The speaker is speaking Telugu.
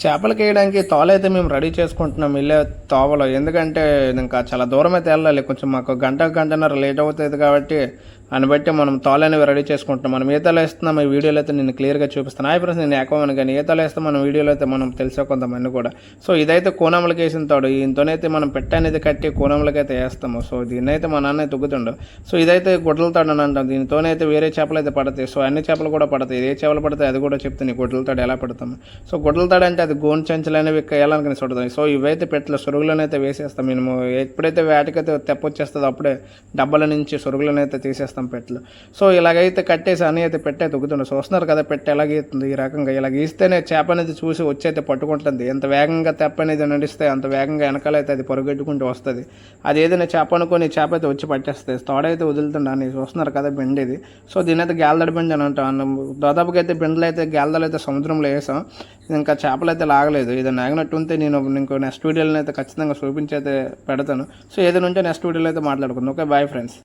చేపలకి వేయడానికి తోలైతే మేము రెడీ చేసుకుంటున్నాం. వెళ్ళే తోవలో. ఎందుకంటే ఇంకా చాలా దూరం అయితే వెళ్ళాలి కొంచెం మాకు గంట గంటన్నర లేట్ అవుతుంది కాబట్టి అని బట్టి మనం తోలు రెడీ చేసుకుంటున్నాం మనం ఈతలో వేస్తున్నాం ఈ వీడియోలో అయితే నేను క్లియర్గా చూపిస్తాను. ఆ ఫ్రెండ్స్ నేను ఎక్కువని కానీ ఈతలు వేస్తే మనం వీడియోలో అయితే మనం తెలిసే కొంతమంది కూడా. సో ఇదైతే కోనములకి వేసిన తోడు. ఇంతనైతే మనం పెట్ట అనేది కట్టి కోనములకి అయితే వేస్తాము. సో దీన్నైతే మా నాన్న తొగ్గుతుండవు సో ఇదైతే గుడ్డల తాడు అని అంటాం. దీనితోనైతే వేరే చేపలు అయితే పడతాయి. సో అన్ని చేపలు కూడా పడతాయి. ఏ చేపలు పడతాయి అది కూడా చెప్తాను ఈ గుడ్డల తాడు ఎలా పడతాము. సో గుడ్డల తాడు అంటే అది గోను చెంచలు అనేవి వేయాలనుకుని చూడదు సో ఇవైతే పెట్టలు సొరుగులనైతే వేసేస్తాం. మేము ఎప్పుడైతే వేటకైతే తెప్పొచ్చేస్తుందో అప్పుడే డబ్బాల నుంచి సొరుగులనైతే తీసేస్తాం. పెట్టలు. సో ఇలాగైతే కట్టేసి అని అయితే పెట్టే తొక్కుతుండే చూస్తున్నారు కదా పెట్టె ఎలా గీస్తుంది ఈ రకంగా? ఇలా గీస్తేనే చేప అనేది చూసి వచ్చి అయితే పట్టుకుంటుంది. ఎంత వేగంగా తెప్ప అనేది నడిస్తే అంత వేగంగా వెనకాలైతే అది పొరుగెట్టుకుంటూ వస్తుంది. అది ఏదైనా చేప అనుకొని చేప అయితే వచ్చి పట్టేస్తుంది. తోడైతే వదులుతుండని చూస్తున్నారు కదా బెండ్ ఇది. సో దీని అయితే గాల్దడి బెండ్ అని అంటాం. దాదాపుగా అయితే బెండ్లు అయితే గాల్దలు అయితే సముద్రంలో వేసాం. ఇంకా చేపలు అయితే లాగలేదు. ఇది నాగినట్టు ఉంటే నేను ఇంకో నెక్స్ట్ వీడియోలో అయితే ఖచ్చితంగా చూపించి అయితే పెడతాను. సో ఏదైనా ఉంటే నెక్స్ట్ వీడియోలో అయితే మాట్లాడుకుందాం. Okay bye friends.